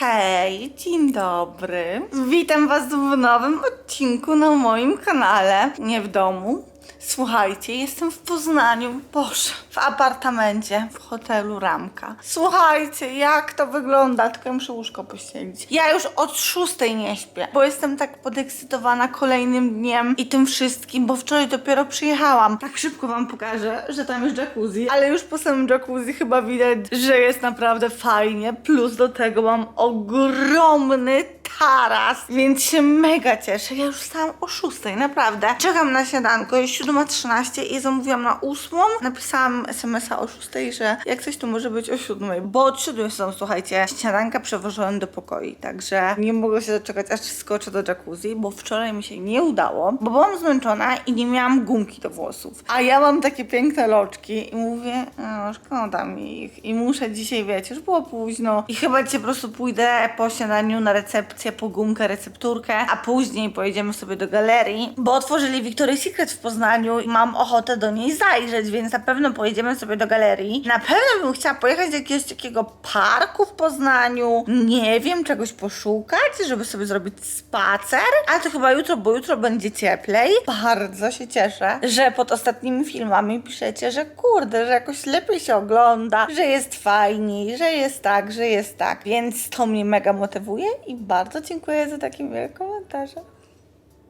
Hej, dzień dobry. Witam Was w nowym odcinku na moim kanale. Nie w domu. Słuchajcie, jestem w Poznaniu, Boże, w apartamencie, w hotelu Ramka. Słuchajcie, jak to wygląda, tylko ja muszę łóżko pościelić. Ja już od szóstej nie śpię, bo jestem tak podekscytowana kolejnym dniem i tym wszystkim, bo wczoraj dopiero przyjechałam. Tak szybko Wam pokażę, że tam jest jacuzzi, ale już po samym jacuzzi chyba widać, że jest naprawdę fajnie. Plus do tego mam ogromny taras, więc się mega cieszę. Ja już wstałam o 6, naprawdę. Czekam na śniadanko, jest 7.13 i zamówiłam na 8. Napisałam SMS-a o 6, że jak coś to może być o 7, bo od 7 są, słuchajcie, śniadanka przewożone do pokoi, także nie mogę się doczekać, aż skoczę do jacuzzi, bo wczoraj mi się nie udało, bo byłam zmęczona i nie miałam gumki do włosów. A ja mam takie piękne loczki i mówię, a, szkoda mi ich i muszę dzisiaj, wiecie, już było późno i chyba dzisiaj po prostu pójdę po śniadaniu na recepcję, po gumkę, recepturkę, a później pojedziemy sobie do galerii, bo otworzyli Victoria's Secret w Poznaniu i mam ochotę do niej zajrzeć, więc na pewno pojedziemy sobie do galerii. Na pewno bym chciała pojechać do jakiegoś takiego parku w Poznaniu, nie wiem, czegoś poszukać, żeby sobie zrobić spacer, ale to chyba jutro, bo jutro będzie cieplej. Bardzo się cieszę, że pod ostatnimi filmami piszecie, że kurde, że jakoś lepiej się ogląda, że jest fajniej, że jest tak, że jest tak, więc to mnie mega motywuje i bardzo dziękuję za takie miłe komentarze.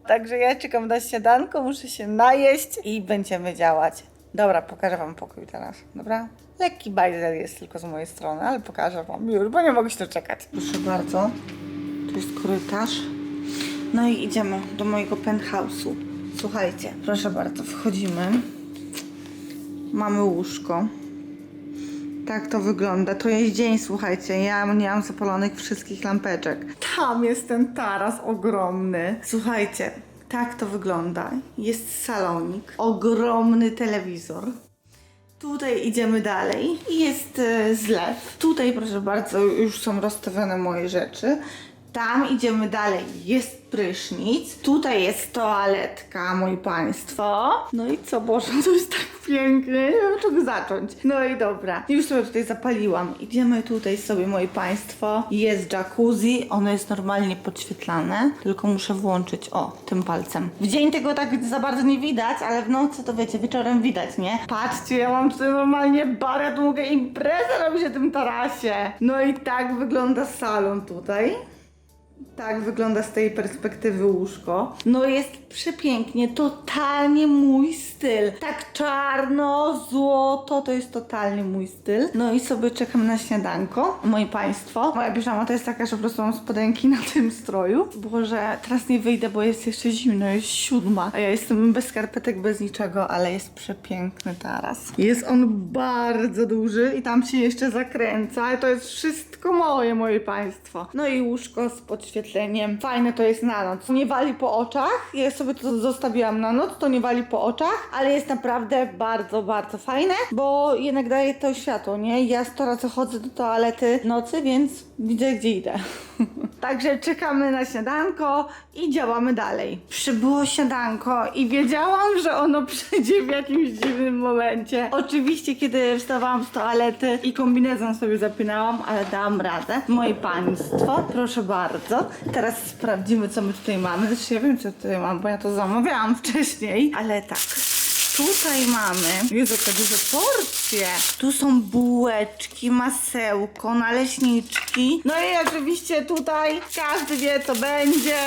Także ja czekam na śniadanko, muszę się najeść i będziemy działać. Dobra, pokażę wam pokój teraz, dobra? Lekki bajzel jest tylko z mojej strony, ale pokażę wam już, bo nie mogę się doczekać. Proszę bardzo, tu jest korytarz. No i idziemy do mojego penthouse'u. Słuchajcie, proszę bardzo, wchodzimy. Mamy łóżko. Tak to wygląda. To jest dzień, słuchajcie. Ja nie mam zapalonych wszystkich lampeczek. Tam jest ten taras ogromny. Słuchajcie, tak to wygląda. Jest salonik, ogromny telewizor. Tutaj idziemy dalej i jest e, zlew. Tutaj, proszę bardzo, już są rozstawione moje rzeczy. Tam idziemy dalej, jest prysznic. Tutaj jest toaletka, moi państwo. No i co, Boże, to jest tak pięknie. Nie wiem, czego zacząć. No i dobra. Już sobie tutaj zapaliłam. Idziemy tutaj sobie, moi państwo. Jest jacuzzi. Ono jest normalnie podświetlane. Tylko muszę włączyć, o, tym palcem. W dzień tego tak za bardzo nie widać, ale w nocy to wiecie, wieczorem widać, nie? Patrzcie, ja mam tutaj normalnie baret, mogę imprezę robić na tym tarasie. No i tak wygląda salon tutaj. Tak wygląda z tej perspektywy łóżko. No jest przepięknie, totalnie mój styl. Tak czarno, złoto, to jest totalnie mój styl. No i sobie czekam na śniadanko, moi państwo. Moja piżama to jest taka, że po prostu mam spodenki na tym stroju. Boże, teraz nie wyjdę, bo jest jeszcze zimno, jest siódma. A ja jestem bez skarpetek, bez niczego, ale jest przepiękny taras. Jest on bardzo duży i tam się jeszcze zakręca, ale to jest wszystko moje, moje państwo. No i łóżko z podświetleniem. Fajne to jest na noc. Nie wali po oczach. Ja sobie to zostawiłam na noc, to nie wali po oczach, ale jest naprawdę bardzo, bardzo fajne, bo jednak daje to światło, nie? Ja sto razy chodzę do toalety nocy, więc widzę gdzie idę. Także czekamy na śniadanko i działamy dalej. Przybyło śniadanko i wiedziałam, że ono przyjdzie w jakimś dziwnym momencie. Oczywiście, kiedy wstawałam z toalety i kombinezon sobie zapinałam, ale dałam radę. Moje państwo, proszę bardzo. Teraz sprawdzimy, co my tutaj mamy. Zresztą ja wiem, co tutaj mam, bo ja to zamawiałam wcześniej, ale tak. Tutaj mamy, Jezu, jakie duże porcje. Tu są bułeczki, masełko, naleśniczki. No i oczywiście tutaj każdy wie, co będzie.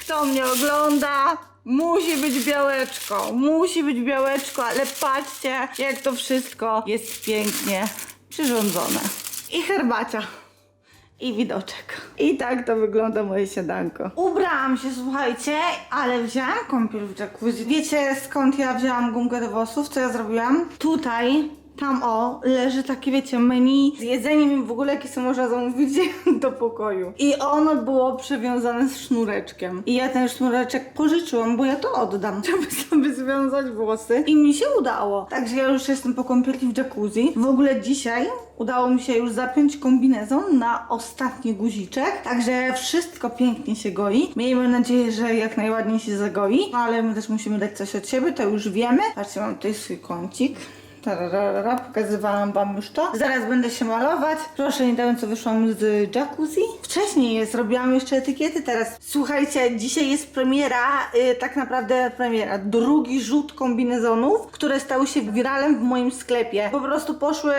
Kto mnie ogląda, musi być białeczko. Musi być białeczko, ale patrzcie, jak to wszystko jest pięknie przyrządzone. I herbacia i widoczek. I tak to wygląda moje śniadanko. Ubrałam się, słuchajcie, ale wzięłam kąpiel w jacuzzi. Wiecie skąd ja wzięłam gumkę do włosów? Co ja zrobiłam? Tutaj tam o, leży takie, wiecie, menu z jedzeniem i w ogóle jakie sobie można zamówić do pokoju. I ono było przywiązane z sznureczkiem. I ja ten sznureczek pożyczyłam, bo ja to oddam, żeby sobie związać włosy. I mi się udało. Także ja już jestem po kąpieli w jacuzzi. W ogóle dzisiaj udało mi się już zapiąć kombinezon na ostatni guziczek. Także wszystko pięknie się goi. Miejmy nadzieję, że jak najładniej się zagoi. No, ale my też musimy dać coś od siebie, to już wiemy. Patrzcie, mam tutaj swój kącik Tararara, pokazywałam wam już to. Zaraz będę się malować. Proszę, niedawno co wyszłam z jacuzzi. Wcześniej jest, robiłam jeszcze etykiety teraz. Słuchajcie, dzisiaj jest premiera, y, tak naprawdę premiera, drugi rzut kombinezonów, które stały się wiralem w moim sklepie. Po prostu poszły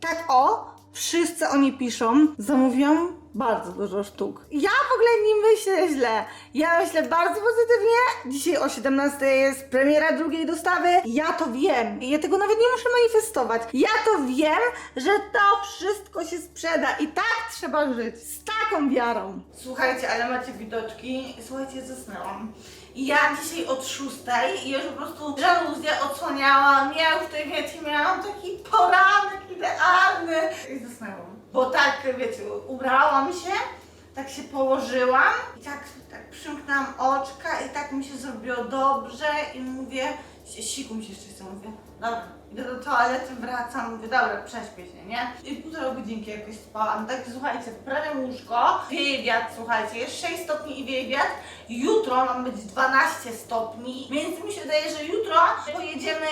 tak o, wszyscy oni piszą. Zamówiłam bardzo dużo sztuk. Ja w ogóle nie myślę źle. Ja myślę bardzo pozytywnie. Dzisiaj o 17 jest premiera drugiej dostawy. Ja to wiem. Ja tego nawet nie muszę manifestować. Ja to wiem, że to wszystko się sprzeda i tak trzeba żyć. Z taką wiarą. Słuchajcie, ale macie widoczki. Słuchajcie, zasnęłam. Ja dzisiaj od 6 i już po prostu żaluzję odsłaniałam. Ja już tutaj wiecie, miałam taki poranek idealny. I zasnęłam. Bo tak, wiecie, ubrałam się, tak się położyłam i tak, tak przymknęłam oczka i tak mi się zrobiło dobrze i mówię, si- siku mi się jeszcze chce, mówię, dobra, idę do toalety, wracam, mówię, dobra, prześpię się, nie? I półtora godzinki jakoś spałam, tak, słuchajcie, prawie łóżko, wieje wiatr, słuchajcie, jest 6 stopni i wieje wiatr, jutro ma być 12 stopni, więc mi się wydaje, że jutro pojedziemy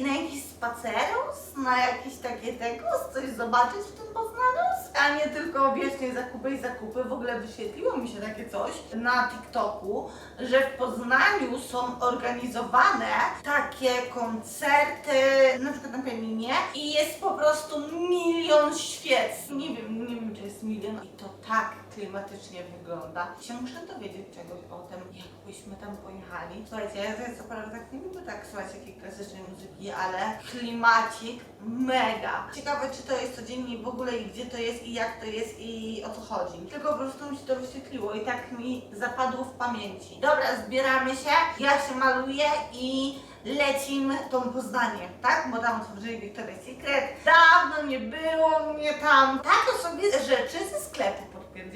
na jakiś spacerus, na jakieś takie tego, coś zobaczyć w tym Poznaniu, a nie tylko wiecznie zakupy i zakupy. W ogóle wyświetliło mi się takie coś na TikToku, że w Poznaniu są organizowane takie koncerty, na przykład na pianinie i jest po prostu milion świec. Nie wiem, nie wiem czy jest milion i to tak klimatycznie wygląda. Się muszę dowiedzieć czegoś o tym, jakbyśmy tam pojechali. Słuchajcie, ja co prawda tak nie lubię tak słuchać jakiej klasycznej muzyki, ale klimacik mega. Ciekawe czy to jest codziennie w ogóle i gdzie to jest i jak to jest i o co chodzi. Tylko po prostu mi się to wyświetliło i tak mi zapadło w pamięci. Dobra, zbieramy się, ja się maluję i lecimy tą Poznanie, tak? Bo tam otworzyli Victoria's Secret. Dawno nie było mnie tam. Tak o sobie rzeczy ze sklepu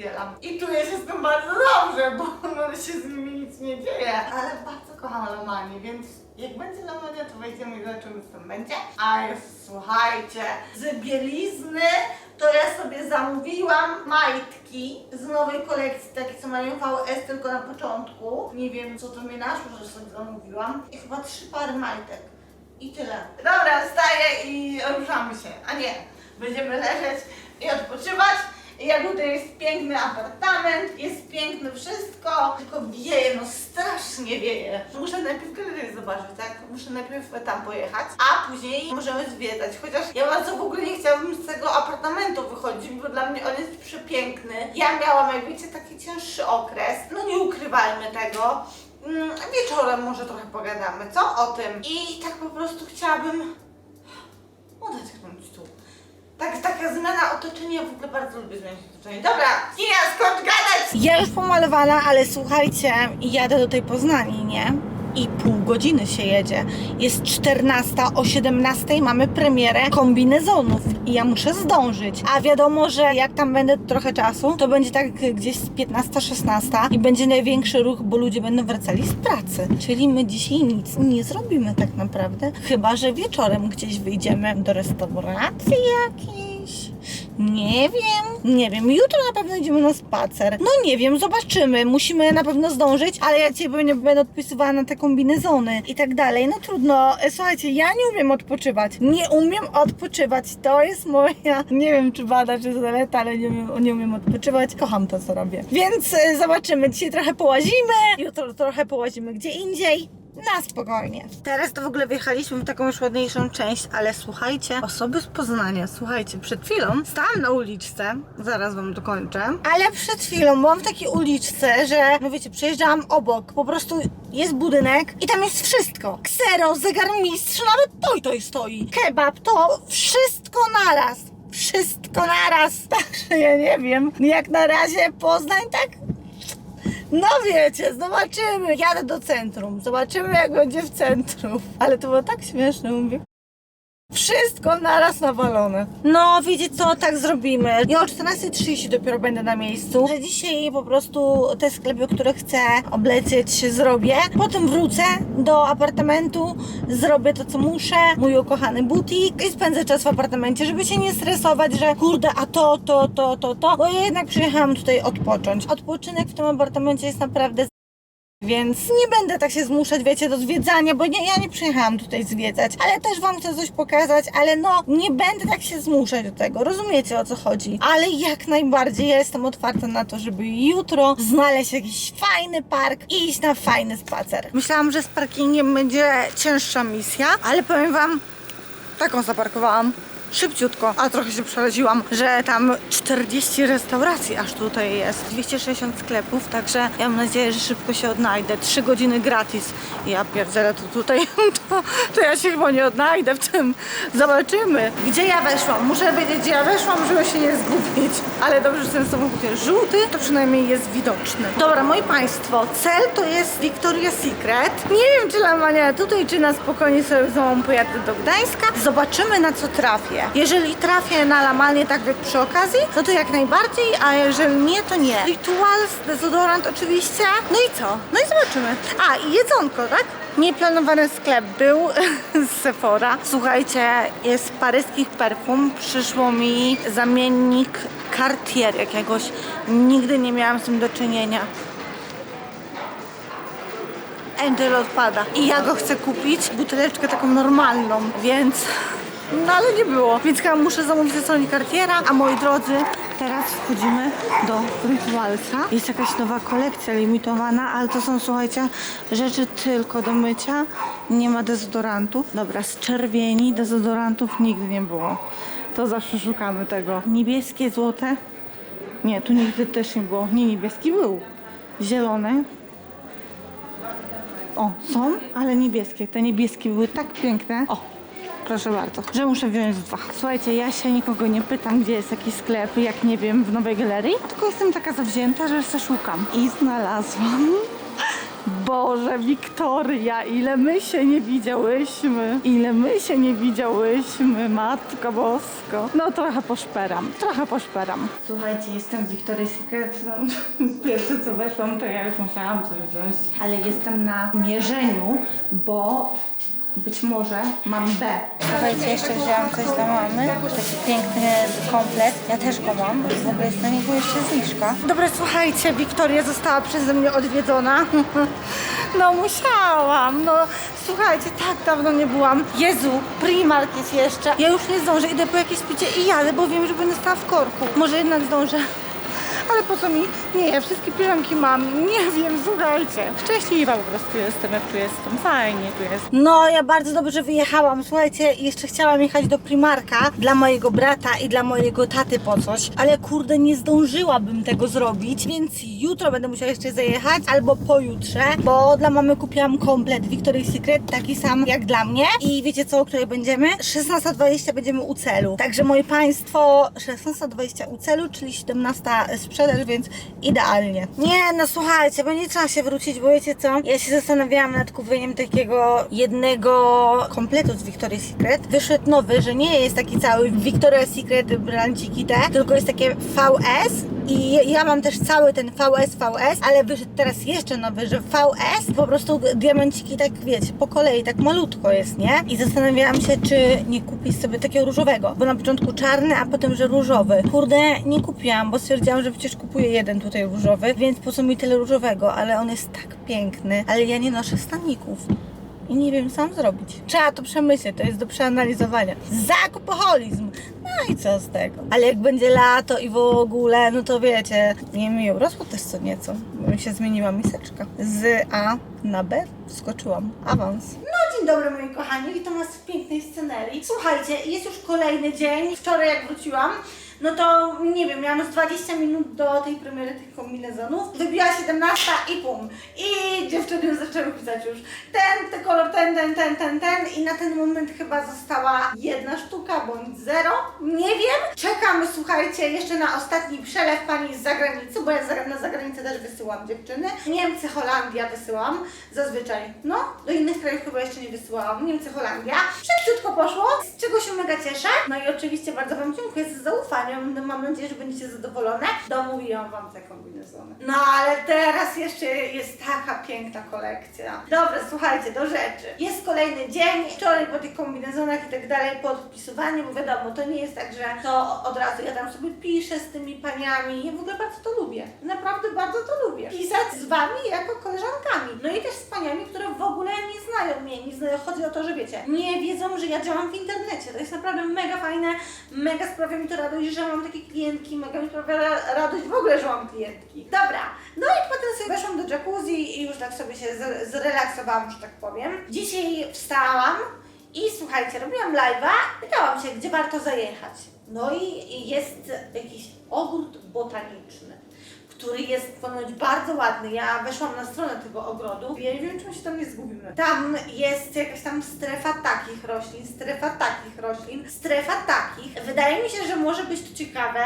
podpierdzielam. I czuję się z tym bardzo dobrze, bo no, się z nimi nic nie dzieje. Ale bardzo kocham Lomanię, więc jak będzie Lomania, to wejdziemy i zobaczymy co tam będzie. A jest, słuchajcie, z bielizny to ja sobie zamówiłam majtki z nowej kolekcji, takie co mają VS tylko na początku. Nie wiem co to mi naszło, że sobie zamówiłam. I chyba trzy pary majtek. I tyle. Dobra, wstaję i ruszamy się. A nie, będziemy leżeć i odpoczywać. Jak tutaj jest piękny apartament, jest piękne wszystko, tylko wieje, no strasznie wieje. Muszę najpierw galerię zobaczyć, tak? Muszę najpierw tam pojechać, a później możemy zwiedzać. Chociaż ja bardzo w ogóle nie chciałabym z tego apartamentu wychodzić, bo dla mnie on jest przepiękny. Ja miałam, jak wiecie, taki cięższy okres. No nie ukrywajmy tego. Mm, Wieczorem może trochę pogadamy, co o tym? I tak po prostu chciałabym odetchnąć tu. Tak, taka zmiana otoczenia, w ogóle bardzo lubię zmieniać otoczenie. Dobra, Kina, skocz gadać! Ja już pomalowana, ale słuchajcie, jadę do tej Poznani, nie? I pół godziny się jedzie. Jest 14, o 17 mamy premierę kombinezonów i ja muszę zdążyć. A wiadomo, że jak tam będę trochę czasu, to będzie tak gdzieś z 15-16 i będzie największy ruch, bo ludzie będą wracali z pracy. Czyli my dzisiaj nic nie zrobimy tak naprawdę. Chyba, że wieczorem gdzieś wyjdziemy do restauracji jakiejś. Nie wiem, nie wiem. Jutro na pewno idziemy na spacer. No nie wiem, zobaczymy. Musimy na pewno zdążyć, ale ja cię będę, będę odpisywała na te kombinezony i tak dalej. No trudno. E, Słuchajcie, ja nie umiem odpoczywać. Nie umiem odpoczywać. To jest moja, nie wiem czy wada, czy zaleta, ale nie umiem, nie umiem odpoczywać. Kocham to, co robię. Więc e, zobaczymy. Dzisiaj trochę połazimy, jutro trochę połazimy gdzie indziej. Na spokojnie. Teraz to w ogóle wjechaliśmy w taką już ładniejszą część, ale słuchajcie, osoby z Poznania, słuchajcie, przed chwilą stałam na uliczce, zaraz wam dokończę, ale przed chwilą byłam w takiej uliczce, że, no wiecie, przejeżdżałam obok, po prostu jest budynek i tam jest wszystko. Ksero, zegarmistrz, nawet to i to stoi. Kebab, to wszystko naraz. Wszystko naraz. Także ja nie wiem, jak na razie Poznań tak no wiecie, zobaczymy. Jadę do centrum. Zobaczymy, jak będzie w centrum. Ale to było tak śmieszne, mówię. Wszystko naraz nawalone. No, wiecie co, tak zrobimy. Ja o 14.30 dopiero będę na miejscu. Że dzisiaj po prostu te sklepy, które chcę oblecieć, zrobię. Potem wrócę do apartamentu, zrobię to, co muszę, mój ukochany butik i spędzę czas w apartamencie, żeby się nie stresować, że kurde, a to, to, to, to, to. Bo ja jednak przyjechałam tutaj odpocząć. Odpoczynek w tym apartamencie jest naprawdę Więc nie będę tak się zmuszać, wiecie, do zwiedzania, bo nie, ja nie przyjechałam tutaj zwiedzać, ale też wam chcę coś pokazać, ale no, nie będę tak się zmuszać do tego, rozumiecie o co chodzi. Ale jak najbardziej ja jestem otwarta na to, żeby jutro znaleźć jakiś fajny park i iść na fajny spacer. Myślałam, że z parkingiem będzie cięższa misja, ale powiem wam, taką zaparkowałam. Szybciutko, a trochę się przeraziłam, że tam 40 restauracji aż tutaj jest. 260 sklepów, także ja mam nadzieję, że szybko się odnajdę. 3 godziny gratis. Ja pierdzielę to tutaj, to, to ja się chyba nie odnajdę w tym. Zobaczymy. Gdzie ja weszłam? Muszę wiedzieć, gdzie ja weszłam, żeby się nie zgubić. Ale dobrze, że ten samochód jest żółty, to przynajmniej jest widoczny. Dobra, moi Państwo, cel to jest Victoria's Secret. Nie wiem, czy Lamania tutaj, czy na spokojnie sobie z pojadę do Gdańska. Zobaczymy, na co trafię. Jeżeli trafię na Lamanię tak jak przy okazji, no to jak najbardziej, a jeżeli nie, to nie. Rituals, dezodorant oczywiście. No i co? No i zobaczymy. A, i jedzonko, tak? Nieplanowany sklep był z Sephora. Słuchajcie, jest paryskich perfum. Przyszło mi zamiennik Cartier jakiegoś. Nigdy nie miałam z tym do czynienia. Angel odpada. I ja go chcę kupić, buteleczkę taką normalną, więc... No ale nie było. Więc chyba muszę zamówić ze strony Cartiera. A moi drodzy, teraz wchodzimy do Ritualsa. Jest jakaś nowa kolekcja limitowana, ale to są, słuchajcie, rzeczy tylko do mycia. Nie ma dezodorantów. Dobra, z czerwieni dezodorantów nigdy nie było. To zawsze szukamy tego. Niebieskie, złote. Nie, tu nigdy też nie było. Nie, niebieski był. Zielony. O, są, ale niebieskie. Te niebieskie były tak piękne. O, proszę bardzo, że muszę wziąć dwa. Słuchajcie, ja się nikogo nie pytam, gdzie jest jakiś sklep, jak nie wiem, w Nowej Galerii, tylko jestem taka zawzięta, że se szukam. I znalazłam. Boże, Wiktoria, ile my się nie widziałyśmy. Ile my się nie widziałyśmy, Matko Bosko. No trochę poszperam, trochę poszperam. Słuchajcie, jestem w Victoria's Secret. No, pierwsze co weszłam, to ja już musiałam coś wziąć. Ale jestem na mierzeniu, bo być może mam B. Słuchajcie, jeszcze wzięłam coś dla mamy. Taki piękny komplet. Ja też go mam. W ogóle jest na niego jeszcze zniżka. Dobra, słuchajcie, Wiktoria została przeze mnie odwiedzona. No musiałam, no słuchajcie, tak dawno nie byłam. Jezu, Primark jest jeszcze. Ja już nie zdążę, idę po jakieś picie i jadę, bo wiem, że będę stała w korku. Może jednak zdążę. Ale po co mi? Nie, ja wszystkie piżamki mam. Nie wiem, słuchajcie. Szczęśliwa po prostu jestem, jak tu jestem. Fajnie tu jest. No, ja bardzo dobrze wyjechałam. Słuchajcie, jeszcze chciałam jechać do Primarka dla mojego brata i dla mojego taty po coś, ale kurde, nie zdążyłabym tego zrobić, więc jutro będę musiała jeszcze zajechać albo pojutrze, bo dla mamy kupiłam komplet Victoria's Secret, taki sam jak dla mnie. I wiecie co, o której będziemy? 16.20 będziemy u celu. Także moi Państwo, 16.20 u celu, czyli 17 sprzedaż, więc idealnie. Nie, no słuchajcie, będzie trzeba się wrócić, bo wiecie co? Ja się zastanawiałam nad kupieniem takiego jednego kompletu z Victoria's Secret. Wyszedł nowy, że nie jest taki cały Victoria's Secret branciki te, tylko jest takie VS i ja mam też cały ten VS, VS, ale wyszedł teraz jeszcze nowy, że VS, po prostu diamenciki tak wiecie, po kolei, tak malutko jest, nie? I zastanawiałam się, czy nie kupić sobie takiego różowego, bo na początku czarny, a potem, że różowy. Kurde, nie kupiłam, bo stwierdziłam, że przecież kupuję jeden tutaj różowy, więc po co mi tyle różowego, ale on jest tak piękny, ale ja nie noszę staników. I nie wiem, mam zrobić. Trzeba to przemyśleć, to jest do przeanalizowania. Zakupoholizm! No i co z tego? Ale jak będzie lato i w ogóle, no to wiecie, nie mi urosło też co nieco, bo mi się zmieniła miseczka. Z A na B wskoczyłam. Awans. No dzień dobry moi kochani, witam was w pięknej scenerii. Słuchajcie, jest już kolejny dzień. Wczoraj jak wróciłam, no to nie wiem, miałam już 20 minut do tej premiery tych kombinezonów. Wybiła 17 i pum. I dziewczyny zaczęły pisać już ten, ten kolor, ten, ten, ten, ten, ten i na ten moment chyba została jedna sztuka bądź zero. Nie wiem. Czekamy, słuchajcie, jeszcze na ostatni przelew pani z zagranicy, bo ja na zagranicę też wysyłam dziewczyny. Niemcy, Holandia wysyłam zazwyczaj. No, do innych krajów chyba jeszcze nie wysyłałam. Niemcy, Holandia. Szybciutko poszło, z czego się mega cieszę. No i oczywiście bardzo Wam dziękuję za zaufanie. No, mam nadzieję, że będziecie zadowolone. Domówiłam Wam te kombinezony. No ale teraz jeszcze jest taka piękna kolekcja. Dobra, słuchajcie, do rzeczy. Jest kolejny dzień. Wczoraj po tych kombinezonach i tak dalej, po odpisywaniu, bo wiadomo, to nie jest tak, że to od razu ja tam sobie piszę z tymi paniami. Ja w ogóle bardzo to lubię. Naprawdę bardzo to lubię. Pisać z Wami jako koleżankami. i też z paniami, które w ogóle nie znają mnie, nie znają, chodzi o to, że wiecie, nie wiedzą, że ja działam w internecie. To jest naprawdę mega fajne, mega sprawia mi to radość, że mam takie klientki, mega mi sprawia ra- radość w ogóle, że mam klientki. Dobra, no i potem sobie weszłam do jacuzzi i już tak sobie się zrelaksowałam, że tak powiem. Dzisiaj wstałam i słuchajcie, robiłam live'a, pytałam się, gdzie warto zajechać. No i jest jakiś ogród botaniczny który jest ponoć bardzo ładny. Ja weszłam na stronę tego ogrodu. Ja nie wiem, czy my się tam nie zgubimy. Tam jest jakaś tam strefa takich roślin, strefa takich roślin, strefa takich. Wydaje mi się, że może być to ciekawe.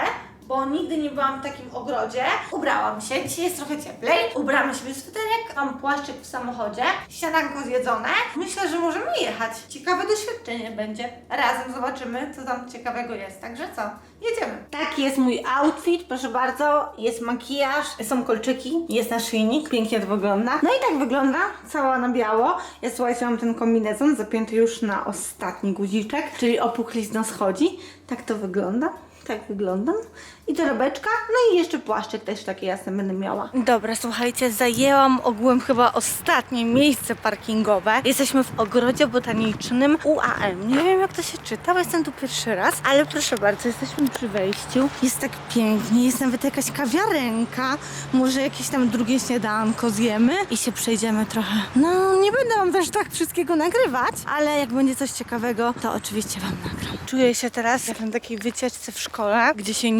Bo nigdy nie byłam w takim ogrodzie. Ubrałam się, dzisiaj jest trochę cieplej. Ubrałam sobie sweterek, mam płaszczyk w samochodzie, śniadanko zjedzone. Myślę, że możemy jechać. Ciekawe doświadczenie będzie. Razem zobaczymy, co tam ciekawego jest. Także co? Jedziemy. Taki jest mój outfit, proszę bardzo. Jest makijaż, są kolczyki, jest naszyjnik, pięknie to wygląda. No i tak wygląda, cała na biało. Ja słuchajcie, mam ten kombinezon zapięty już na ostatni guziczek, czyli opuchlizna schodzi. Tak to wygląda. Tak wyglądam. I torebeczka, no i jeszcze płaszczyk też taki jasny będę miała. Dobra, słuchajcie, zajęłam ogółem chyba ostatnie miejsce parkingowe. Jesteśmy w ogrodzie botanicznym UAM. Nie wiem jak to się czyta, bo jestem tu pierwszy raz, ale proszę bardzo, jesteśmy przy wejściu. Jest tak pięknie, jest nawet jakaś kawiarenka. Może jakieś tam drugie śniadanko zjemy i się przejdziemy trochę. No, nie będę wam też tak wszystkiego nagrywać, ale jak będzie coś ciekawego, to oczywiście wam nagram. Czuję się teraz jak na takiej wycieczce w szkole, gdzie się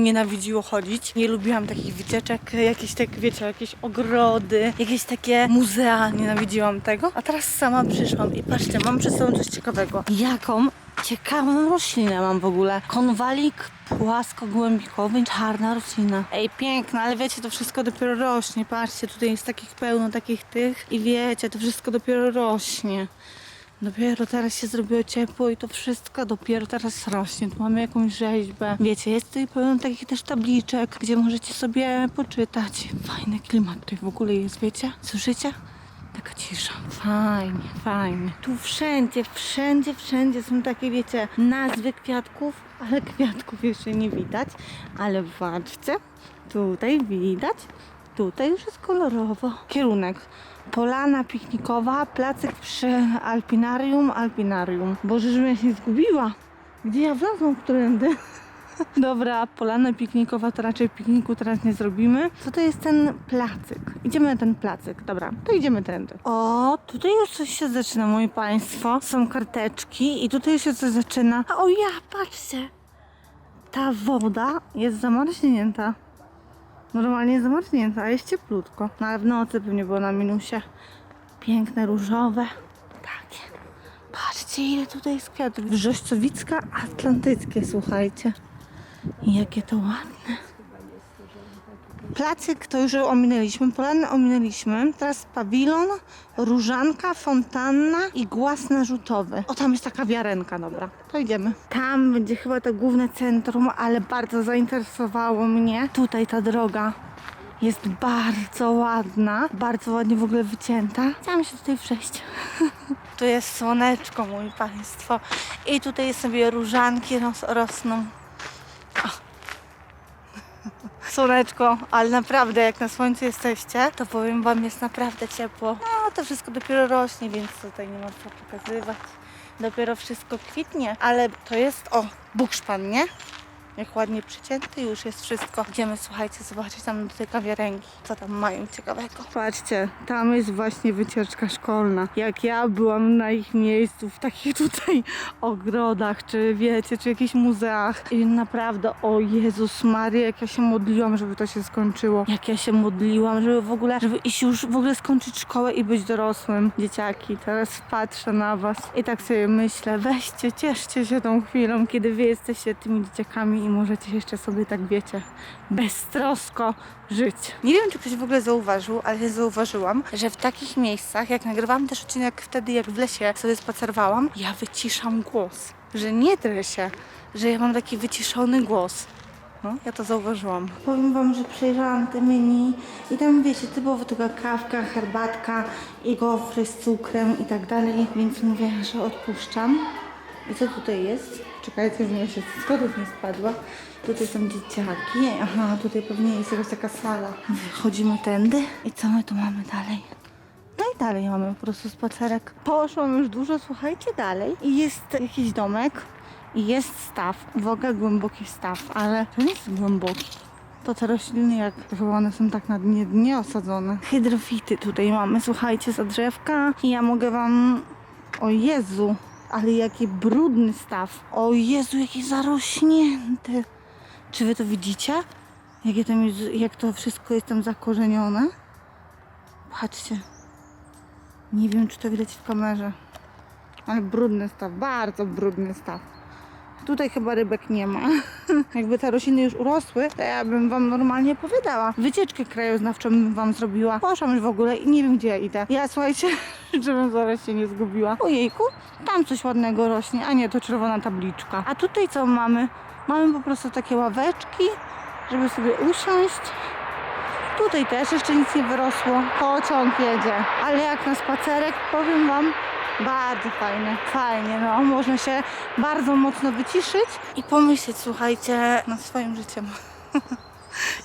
chodzić. Nie lubiłam takich wycieczek, jakieś tak, wiecie, jakieś ogrody, jakieś takie muzea, nienawidziłam tego. A teraz sama przyszłam i patrzcie, mam przed sobą coś ciekawego. Jaką ciekawą roślinę mam w ogóle. Konwalik płaskogłębikowy, czarna roślina. Ej, piękna, ale wiecie, to wszystko dopiero rośnie. Patrzcie, tutaj jest takich pełno takich tych i wiecie, to wszystko dopiero rośnie. Dopiero teraz się zrobiło ciepło i to wszystko dopiero teraz rośnie. Tu mamy jakąś rzeźbę. Wiecie, jest tutaj pełno takich też tabliczek, gdzie możecie sobie poczytać. Fajny klimat tutaj w ogóle jest, wiecie? Słyszycie? Taka cisza. Fajnie, fajnie. Tu wszędzie, wszędzie, wszędzie są takie, wiecie, nazwy kwiatków, ale kwiatków jeszcze nie widać. Ale patrzcie, tutaj widać, tutaj już jest kolorowo. Kierunek. Polana piknikowa, placyk przy Alpinarium, Alpinarium. Boże, żebym ja się zgubiła. Gdzie ja wlazłam, którędy? Dobra, polana piknikowa to raczej pikniku teraz nie zrobimy. Co to jest ten placyk? Idziemy na ten placyk. Dobra, to idziemy tędy. O, tutaj już coś się zaczyna, moi państwo. Są karteczki i tutaj się coś zaczyna. A o ja, patrzcie. Ta woda jest zamarznięta. Normalnie zamarznięta, a jest cieplutko. No ale w nocy pewnie było na minusie. Piękne, różowe. Takie. Patrzcie, ile tutaj jest kwiatów. Wrzościowicka atlantyckie, słuchajcie. I jakie to ładne. Placyk to już ominęliśmy, polany ominęliśmy. Teraz pawilon, różanka, fontanna i głaz narzutowy. O, tam jest taka wiarenka, dobra. To idziemy. Tam będzie chyba to główne centrum, ale bardzo zainteresowało mnie. Tutaj ta droga jest bardzo ładna, bardzo ładnie w ogóle wycięta. Chciałam się tutaj przejść. tu jest słoneczko, mój państwo. I tutaj sobie różanki ros rosną. Słoneczko, ale naprawdę jak na słońcu jesteście, to powiem wam jest naprawdę ciepło. No to wszystko dopiero rośnie, więc tutaj nie ma co pokazywać. Dopiero wszystko kwitnie, ale to jest o bukszpan, nie? Jak ładnie przycięty, już jest wszystko. Idziemy, słuchajcie, zobaczyć tam do tej kawiarenki, co tam mają ciekawego. Patrzcie, tam jest właśnie wycieczka szkolna. Jak ja byłam na ich miejscu, w takich tutaj ogrodach, czy wiecie, czy jakichś muzeach. I naprawdę, o Jezus Maria, jak ja się modliłam, żeby to się skończyło. Jak ja się modliłam, żeby w ogóle, żeby iść już w ogóle skończyć szkołę i być dorosłym. Dzieciaki, teraz patrzę na was i tak sobie myślę, weźcie, cieszcie się tą chwilą, kiedy wy jesteście tymi dzieciakami możecie jeszcze sobie tak, wiecie, beztrosko żyć. Nie wiem, czy ktoś w ogóle zauważył, ale ja zauważyłam, że w takich miejscach, jak nagrywałam też odcinek wtedy, jak w lesie sobie spacerowałam, ja wyciszam głos. Że nie drę się, że ja mam taki wyciszony głos. No, ja to zauważyłam. Powiem wam, że przejrzałam te menu i tam wiecie, typowo tylko kawka, herbatka i gofry z cukrem i tak dalej, więc mówię, że odpuszczam. I co tutaj jest? Czekajcie, żebym się z schodów nie spadła. Tutaj są dzieciaki. Aha, tutaj pewnie jest jakaś taka sala. Chodzimy tędy. I co my tu mamy dalej? No i dalej mamy po prostu spacerek. Poszłam już dużo, słuchajcie, dalej. I jest jakiś domek i jest staw. Uwaga, głęboki staw, ale to nie jest głęboki. To te rośliny, jak chyba one są tak na dnie, dnie osadzone. Hydrofity tutaj mamy, słuchajcie, za drzewka. I ja mogę wam... O Jezu, ale jaki brudny staw. O Jezu, jaki zarośnięty. Czy wy to widzicie? Jakie tam jest, jak to wszystko jest tam zakorzenione? Patrzcie. Nie wiem, czy to widać w kamerze. Ale brudny staw, bardzo brudny staw. Tutaj chyba rybek nie ma. Jakby te rośliny już urosły, to ja bym wam normalnie opowiadała. Wycieczkę krajoznawczą bym wam zrobiła. Poszłam już w ogóle i nie wiem, gdzie ja idę. Ja, słuchajcie, żebym zaraz się nie zgubiła. Ojejku, tam coś ładnego rośnie, a nie, to czerwona tabliczka. A tutaj co mamy? Mamy po prostu takie ławeczki, żeby sobie usiąść. Tutaj też jeszcze nic nie wyrosło. Pociąg jedzie. Ale jak na spacerek, powiem Wam, bardzo fajne. Fajnie, no. Można się bardzo mocno wyciszyć i pomyśleć, słuchajcie, nad swoim życiem.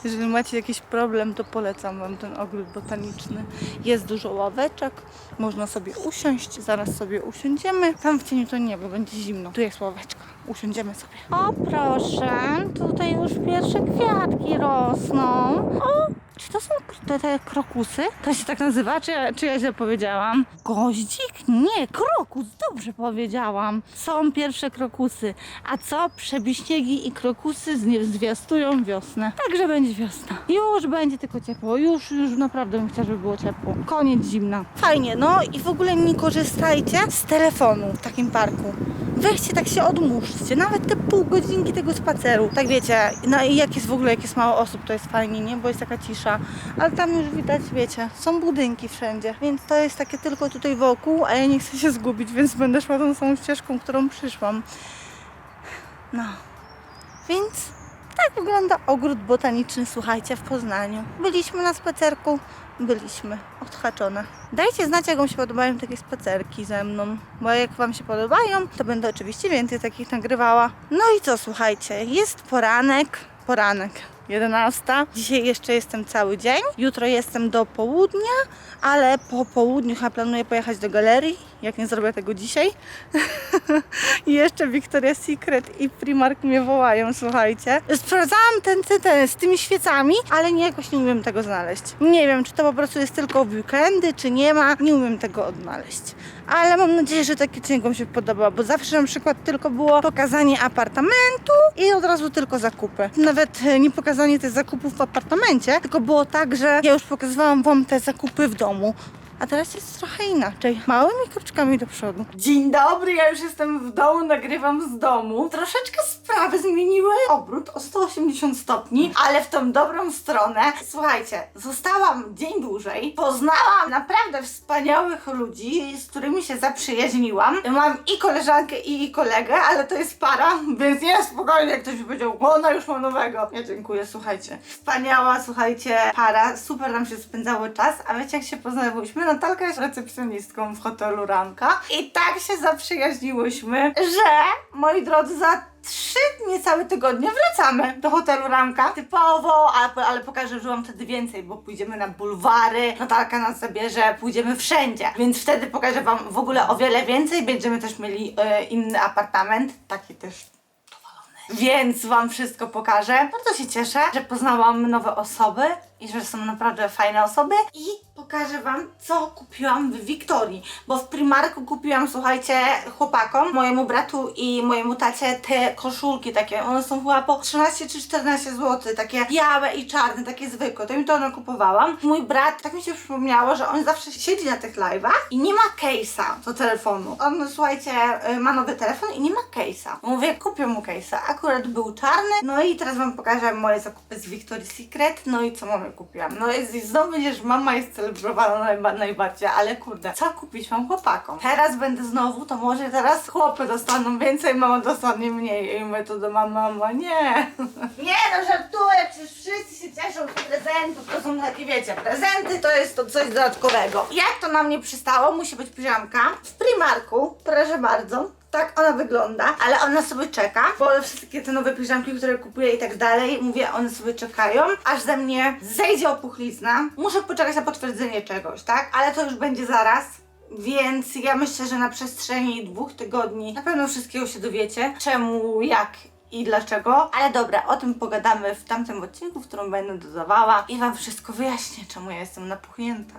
Jeżeli macie jakiś problem, to polecam Wam ten ogród botaniczny. Jest dużo ławeczek, można sobie usiąść, zaraz sobie usiądziemy. Tam w cieniu to nie, bo będzie zimno. Tu jest ławeczka, usiądziemy sobie. O proszę, tutaj już pierwsze kwiatki rosną. O, czy to są te, te krokusy? To się tak nazywa, czy, ja- czy ja źle powiedziałam? Goździk? Nie, krokus, dobrze powiedziałam. Są pierwsze krokusy. A co? Przebiśniegi i krokusy zwiastują wiosnę. Także będzie wiosna. Już będzie tylko ciepło. Już, już naprawdę bym chciała, żeby było ciepło. Koniec zimna. Fajnie, no i w ogóle nie korzystajcie z telefonu w takim parku. Weźcie tak się odmurzcie, nawet te pół godzinki tego spaceru. Tak wiecie, no i jak jest w ogóle, jak jest mało osób, to jest fajnie, nie? Bo jest taka cisza. Ale tam już widać, wiecie, są budynki wszędzie, więc to jest takie tylko tutaj wokół, a ja nie chcę się zgubić, więc będę szła tą samą ścieżką, którą przyszłam. No, więc tak wygląda ogród botaniczny, słuchajcie, w Poznaniu. Byliśmy na spacerku, byliśmy odhaczone. Dajcie znać, jak Wam się podobają takie spacerki ze mną, bo jak Wam się podobają, to będę oczywiście więcej takich nagrywała. No i co, słuchajcie, jest poranek, poranek. 11. Dzisiaj jeszcze jestem cały dzień. Jutro jestem do południa, ale po południu chyba planuję pojechać do galerii, jak nie zrobię tego dzisiaj. I jeszcze Victoria's Secret i Primark mnie wołają, słuchajcie. Sprawdzałam ten, ten, z tymi świecami, ale nie, jakoś nie umiem tego znaleźć. Nie wiem, czy to po prostu jest tylko w weekendy, czy nie ma. Nie umiem tego odnaleźć. Ale mam nadzieję, że taki odcinek Wam się podoba, bo zawsze na przykład tylko było pokazanie apartamentu i od razu tylko zakupy. Nawet e, nie pokazanie tych zakupów w apartamencie, tylko było tak, że ja już pokazywałam Wam te zakupy w domu. A teraz jest trochę inaczej. Małymi kroczkami do przodu. Dzień dobry, ja już jestem w domu, nagrywam z domu. Troszeczkę sprawy zmieniły obrót o 180 stopni, ale w tą dobrą stronę. Słuchajcie, zostałam dzień dłużej, poznałam naprawdę wspaniałych ludzi, z którymi się zaprzyjaźniłam. Mam i koleżankę, i kolegę, ale to jest para, więc nie spokojnie, ktoś by powiedział, ona już ma nowego. Ja dziękuję, słuchajcie. Wspaniała, słuchajcie, para, super nam się spędzało czas, a wiecie jak się poznałyśmy? Natalka jest recepcjonistką w hotelu Ranka i tak się zaprzyjaźniłyśmy, że, moi drodzy, za trzy niecałe tygodnie wracamy do hotelu Ranka. Typowo, ale, ale pokażę, że mam wtedy więcej, bo pójdziemy na bulwary, Natalka nas zabierze, pójdziemy wszędzie. Więc wtedy pokażę wam w ogóle o wiele więcej. Będziemy też mieli e, inny apartament, taki też. Więc wam wszystko pokażę. Bardzo się cieszę, że poznałam nowe osoby i że są naprawdę fajne osoby i pokażę wam, co kupiłam w Wiktorii, bo w Primarku kupiłam, słuchajcie, chłopakom, mojemu bratu i mojemu tacie te koszulki takie, one są chyba po 13 czy 14 zł, takie białe i czarne, takie zwykłe, to mi to one kupowałam. Mój brat, tak mi się przypomniało, że on zawsze siedzi na tych live'ach i nie ma case'a do telefonu. On, słuchajcie, y, ma nowy telefon i nie ma case'a. Mówię, kupię mu case'a, akurat był czarny, no i teraz wam pokażę moje zakupy z Victoria's Secret, no i co mamy kupiłam. No i znowu że mama jest najba, najbardziej, ale kurde, co kupić mam chłopakom? Teraz będę znowu, to może teraz chłopy dostaną więcej, mama dostanie mniej. I my to do mama, mama, nie. Nie no, żartuję, przecież wszyscy się cieszą z prezentów, to są takie, wiecie, prezenty to jest to coś dodatkowego. Jak to na mnie przystało, musi być piżamka w Primarku, proszę bardzo. Tak ona wygląda, ale ona sobie czeka, bo wszystkie te nowe piżamki, które kupuję i tak dalej, mówię, one sobie czekają, aż ze mnie zejdzie opuchlizna. Muszę poczekać na potwierdzenie czegoś, tak? Ale to już będzie zaraz. Więc ja myślę, że na przestrzeni dwóch tygodni na pewno wszystkiego się dowiecie. Czemu, jak i dlaczego. Ale dobra, o tym pogadamy w tamtym odcinku, w którym będę dodawała i Wam wszystko wyjaśnię, czemu ja jestem napuchnięta,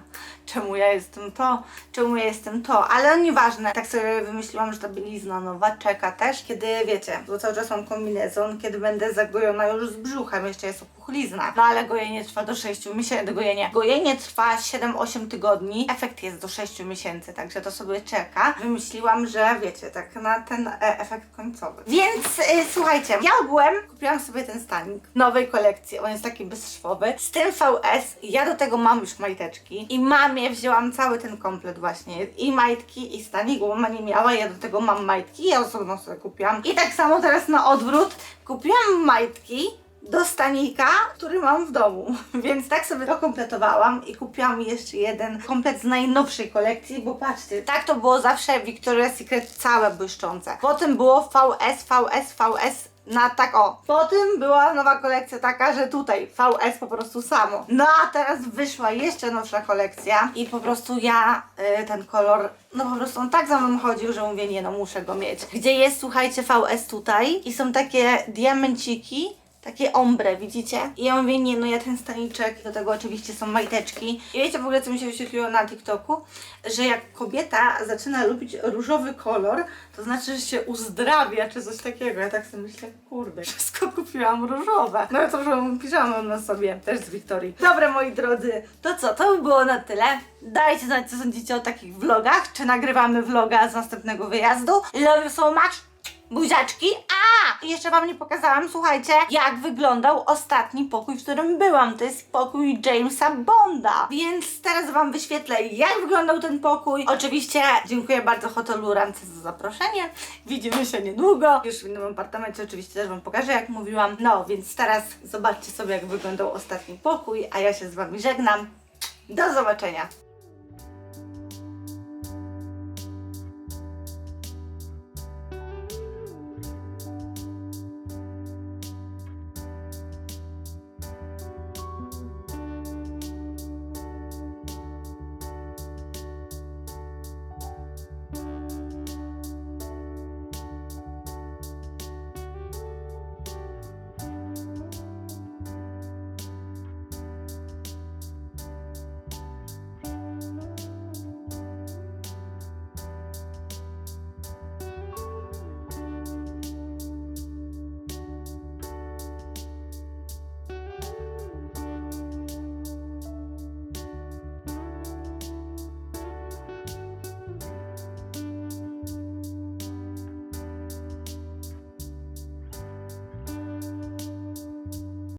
czemu ja jestem to, czemu ja jestem to, ale nieważne. Tak sobie wymyśliłam, że ta bielizna nowa czeka też, kiedy wiecie, bo cały czas mam kombinezon, kiedy będę zagojona już z brzuchem, jeszcze jest opuchlizna. No ale gojenie trwa do 6 miesięcy, gojenie. Gojenie trwa 7-8 tygodni, efekt jest do 6 miesięcy, także to sobie czeka. Wymyśliłam, że wiecie, tak na ten e, efekt końcowy. Więc e, słuchajcie, ja ogółem kupiłam sobie ten stanik nowej kolekcji, on jest taki bezszwowy, z tym VS, ja do tego mam już majteczki i mamie wzięłam cały ten komplet właśnie, i majtki i stanik, bo mama nie miała, ja do tego mam majtki, ja osobno sobie kupiłam. I tak samo teraz na odwrót, kupiłam majtki, do stanika, który mam w domu. Więc tak sobie to kompletowałam i kupiłam jeszcze jeden komplet z najnowszej kolekcji, bo patrzcie, tak to było zawsze Victoria's Secret całe błyszczące. Potem było VS, VS, VS na tak o. Potem była nowa kolekcja taka, że tutaj VS po prostu samo. No a teraz wyszła jeszcze nowsza kolekcja i po prostu ja y, ten kolor, no po prostu on tak za mną chodził, że mówię nie no muszę go mieć. Gdzie jest słuchajcie VS tutaj i są takie diamenciki takie ombre, widzicie? I ja mówię, nie, no ja ten staniczek, do tego oczywiście są majteczki. I wiecie w ogóle, co mi się wyświetliło na TikToku? Że jak kobieta zaczyna lubić różowy kolor, to znaczy, że się uzdrawia, czy coś takiego. Ja tak sobie myślę, kurde, wszystko kupiłam różowe. No to różową piżamę na sobie, też z Wiktorii. Dobra, moi drodzy, to co, to by było na tyle. Dajcie znać, co sądzicie o takich vlogach, czy nagrywamy vloga z następnego wyjazdu. Love you so much! Buziaczki. A! Jeszcze Wam nie pokazałam, słuchajcie, jak wyglądał ostatni pokój, w którym byłam. To jest pokój Jamesa Bonda. Więc teraz Wam wyświetlę, jak wyglądał ten pokój. Oczywiście dziękuję bardzo hotelu Rance za zaproszenie. Widzimy się niedługo. Już w innym apartamencie oczywiście też Wam pokażę, jak mówiłam. No, więc teraz zobaczcie sobie, jak wyglądał ostatni pokój, a ja się z Wami żegnam. Do zobaczenia.